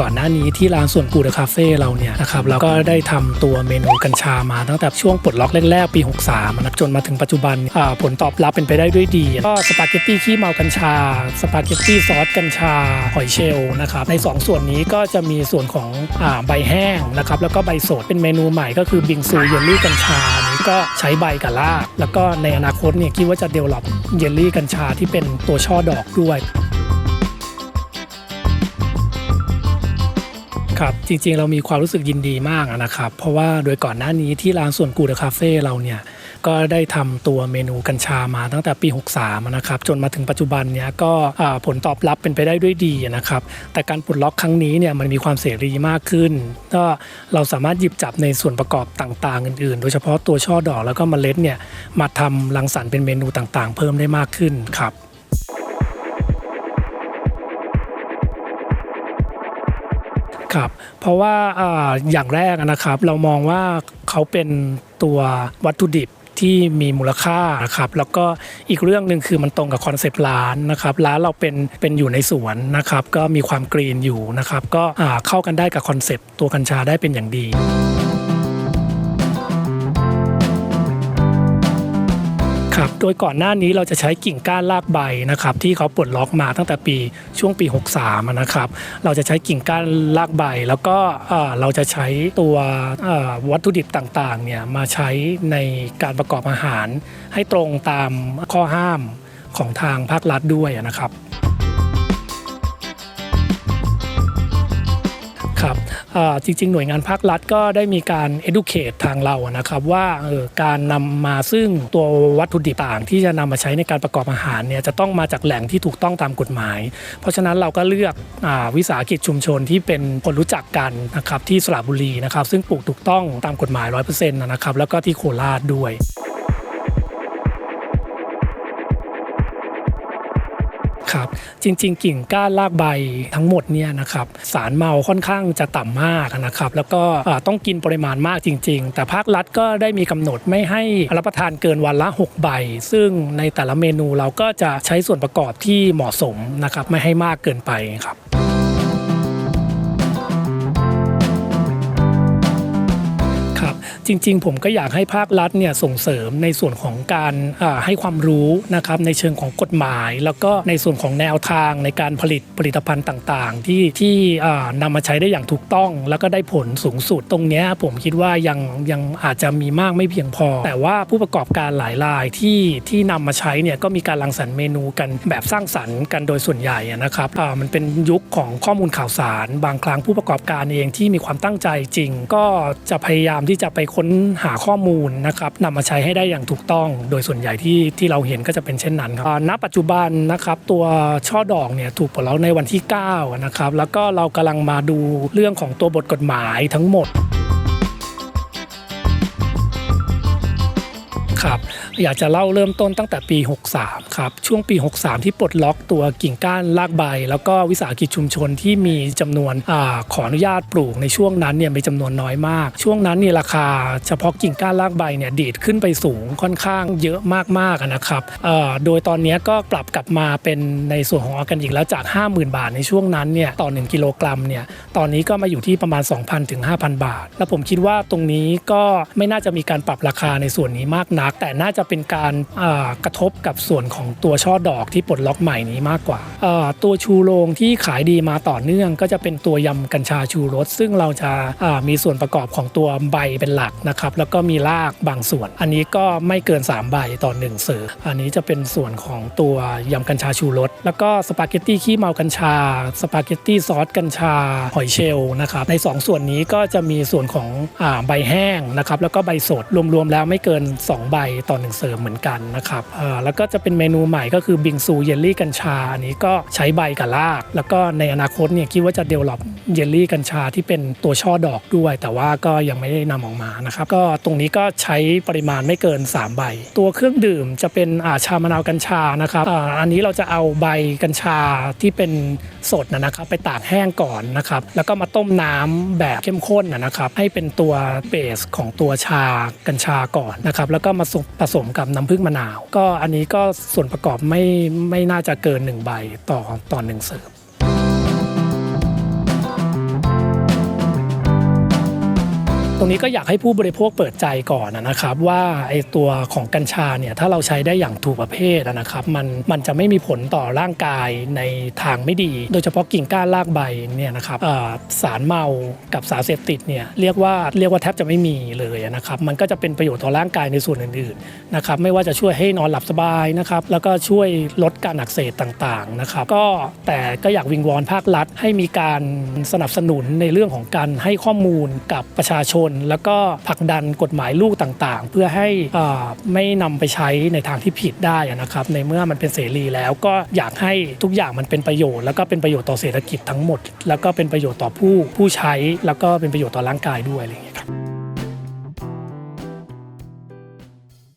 ก่อนหน้านี้ที่ร้านส่วนกูเดอะคาเฟ่เราเนี่ยนะครับเราก็ได้ทำตัวเมนูกัญชามาตั้งแต่ช่วงปลดล็อกแรกๆ ปี 63นะจนมาถึงปัจจุบันผลตอบรับเป็นไปได้ด้วยดี ก็สปาเกตตี้ขี้เมากัญชา สปาเกตตี้ซอสกัญชาหอยเชลล์นะครับใน 2 ส่วนนี้ก็จะมีส่วนของอใบแห้งนะครับแล้วก็ใบสดเป็นเมนูใหม่ก็คือบิงซูเยลลี่กัญชานนี้ก็ใช้ใบกับรากแล้วก็ในอนาคตเนี่ยคิดว่าจะเดเวลลอปเยลลี่กัญชาที่เป็นตัวช่อดอกด้วย ครับจริงๆ เรามีความรู้สึกยินดีมากนะครับ เพราะว่าโดยก่อนหน้านี้ที่ร้านส่วนกูเดอะคาเฟ่เราเนี่ยก็ได้ทำตัวเมนูกัญชามาตั้งแต่ปี 63 นะครับ จนมาถึงปัจจุบันเนี้ยก็ผลตอบรับเป็นไปได้ด้วยดีนะครับ แต่การปลดล็อกครั้งนี้เนี่ยมันมีความเสรีมากขึ้น ก็เราสามารถหยิบจับในส่วนประกอบต่างๆ อื่นๆ โดยเฉพาะตัวช่อดอกแล้วก็เมล็ดเนี่ยมาทำรังสรรค์เป็นเมนูต่างๆ เพิ่มได้มากขึ้นครับ ครับเพราะว่าอย่างแรกนะครับ เรามองว่าเขาเป็นตัววัตถุดิบที่มีมูลค่านะครับแล้วก็อีกเรื่องหนึ่งคือมันตรงกับคอนเซปต์ร้านนะครับร้านเราเป็นเป็นอยู่ในสวนนะครับก็มีความกรีนอยู่นะครับก็เข้ากันได้กับคอนเซปต์ตัวกัญชาได้เป็นอย่างดี โดยก่อนหน้านี้เราจะใช้กิ่งก้านรากใบนะครับที่เขาปลดล็อกมาตั้งแต่ปีช่วงปี 63นะครับเราจะใช้กิ่งก้านรากใบ แล้วก็เราจะใช้ตัววัตถุดิบต่างๆเนี่ยมาใช้ในการประกอบอาหาร ให้ตรงตามข้อห้ามของทางภาครัฐด้วยนะครับ จริง ๆ หน่วยงานภาครัฐก็ได้มีการ educate ทางเรานะครับว่าออการนำมาซึ่งตัววัตถุดิบต่างที่จะนำมาใช้ในการประกอบอาหารเนี่ยจะต้องมาจากแหล่งที่ถูกต้องตามกฎหมาย เพราะฉะนั้นเราก็เลือกอวิสาหกิจชุมชนที่เป็นคนรู้จักกันนะครับที่สระบุรีนะครับซึ่งปลูกถูกต้องตามกฎหมาย 100%นะครับแล้วก็ที่โคราชด้วย ครับจริง ๆ กิ่งก้านรากใบทั้งหมดเนี่ยนะครับสารเมาค่อนข้างจะต่ำมากนะครับแล้วก็ต้องกินปริมาณมากจริง ๆ แต่ภาครัฐก็ได้มีกำหนดไม่ให้รับประทานเกินวันละ 6 ใบ ซึ่งในแต่ละเมนูเราก็จะใช้ส่วนประกอบที่เหมาะสมนะครับไม่ให้มากเกินไปครับ จริง ๆ ผมก็อยากให้ภาครัฐเนี่ยส่งเสริมในส่วนของการให้ความรู้นะครับในเชิงของกฎหมาย แล้วก็ในส่วนของแนวทางในการผลิตผลิตภัณฑ์ต่างๆ ที่ที่นำมาใช้ได้อย่างถูกต้อง แล้วก็ได้ผลสูงสุดตรงนี้ผมคิดว่ายังยังอาจจะมีมากไม่เพียงพอ แต่ว่าผู้ประกอบการหลายรายที่ที่นำมาใช้เนี่ยก็มีการรังสรรค์เมนูกันแบบสร้างสรรค์กันโดยส่วนใหญ่นะครับมันเป็นยุคของข้อมูลข่าวสาร บางครั้งผู้ประกอบการเองที่มีความตั้งใจจริง ก็จะพยายามที่จะไปค้นหาข้อมูลนะครับนำมาใช้ให้ได้อย่างถูกต้อง โดยส่วนใหญ่ที่ที่เราเห็นก็จะเป็นเช่นนั้นครับอ่าณปัจจุบันนะครับตัวช่อดอกเนี่ยถูกปลดล็อกในวันที่9นะครับแล้วก็เรากำลังมาดูเรื่องของตัวบทกฎหมายทั้งหมดครับ อยากจะเล่าเริ่มต้นตั้งแต่ปี 63 ครับ ช่วงปี 63 ที่ปลดล็อกตัวกิ่งก้านรากใบ แล้วก็วิสาหกิจชุมชนที่มีจำนวนอขออนุญาตปลูกในช่วงนั้นเนี่ยมีจำนวนน้อยมาก ช่วงนั้นเนี่ยราคาเฉพาะกิ่งก้านรากใบเนี่ยดีดขึ้นไปสูงค่อนข้างเยอะมากๆนะครับโดยตอนนี้ก็ปรับกลับมาเป็นในส่วนของออร์แกนิกแล้วจาก 50,000 บาทในช่วงนั้นเนี่ยต่อ 1 กิโลกรัมเนี่ยตอนนี้ก็มาอยู่ที่ประมาณ 2,000ถึง5,000 บาท แล้วผมคิดว่าตรงนี้ก็ไม่น่าจะมีการปรับราคาในส่วนนี้มากนัก แต่น่าจะเป็นการกระทบกับส่วนของตัวช่อดอกที่ปลดล็อกใหม่นี้มากกว่า ตัวชูโรงที่ขายดีมาต่อเนื่อง ก็จะเป็นตัวยำกัญชาชูรส ซึ่งเราจะมีส่วนประกอบของตัวใบเป็นหลักนะครับแล้วก็มีรากบางส่วน อันนี้ก็ไม่เกิน 3 ใบต่อ1เสิร์ฟอันนี้จะเป็นส่วนของตัวยำกัญชาชูรสแล้วก็สปาเกตตี้ขี้เมากัญชาสปาเกตตี้ซอสกัญชาหอยเชลล์นะครับใน 2 ส่วนนี้ก็จะมีส่วนของอใบแห้งนะครับแล้วก็ใบสดรวมๆแล้วไม่เกิน 2 ใบต่อ1เสร์ฟเหมือนกันนะครับแล้วก็จะเป็นเมนูใหม่ก็คือบิงซูเยลลี่กัญชาอันนี้ก็ใช้ใบกับราก แล้วก็ในอนาคตเนี่ยคิดว่าจะเดเวลอปเยลลี่กัญชาที่เป็นตัวช่อดอกด้วย แต่ว่าก็ยังไม่ได้นำออกมานะครับก็ตรงนี้ก็ใช้ปริมาณไม่เกิน 3 ใบ ตัวเครื่องดื่มจะเป็นอาชามะนาวกัญชานะครับอ,อันนี้เราจะเอาใบกัญชาที่เป็นสดนะนะครับไปตากแห้งก่อนนะครับแล้วก็มาต้มน้ำแบบเข้มข้นนะนะครับให้เป็นตัวเบสของตัวชากัญชาก่อนนะครับแล้วก็มาผสมกับน้ำผึ้งมะนาว ก็อันนี้ก็ส่วนประกอบไม่ไม่น่าจะเกิน 1 ใบต่อต่อหนึ่งเสิร์ฟ ตรงนี้ก็อยากให้ผู้บริโภคเปิดใจก่อนนะครับ ว่าไอตัวของกัญชาเนี่ยถ้าเราใช้ได้อย่างถูกประเภทนะครับ มันมันจะไม่มีผลต่อร่างกายในทางไม่ดี โดยเฉพาะกิ่งก้านรากใบเนี่ยนะครับสารเมากับสารเสพติดเนี่ยเรียกว่าเรียกว่าแทบจะไม่มีเลยนะครับ มันก็จะเป็นประโยชน์ต่อร่างกายในส่วนอื่นๆนะครับไม่ว่าจะช่วยให้นอนหลับสบายนะครับแล้วก็ช่วยลดการอักเสบต่างๆนะครับ ก็แต่ก็อยากวิงวอนภาครัฐ ให้มีการสนับสนุนในเรื่องของการให้ข้อมูลกับประชาชนแล้วก็ผลักดันกฎหมายลูกต่างๆ เพื่อให้อ่าไม่นำไปใช้ในทางที่ผิดได้นะครับในเมื่อมันเป็นเสรีแล้วก็อยากให้ทุกอย่างมันเป็นประโยชน์ แล้วก็เป็นประโยชน์ต่อเศรษฐกิจทั้งหมด แล้วก็เป็นประโยชน์ต่อผู้ผู้ใช้แล้วก็เป็นประโยชน์ต่อร่างกายด้วยอะไรอย่างเงี้ย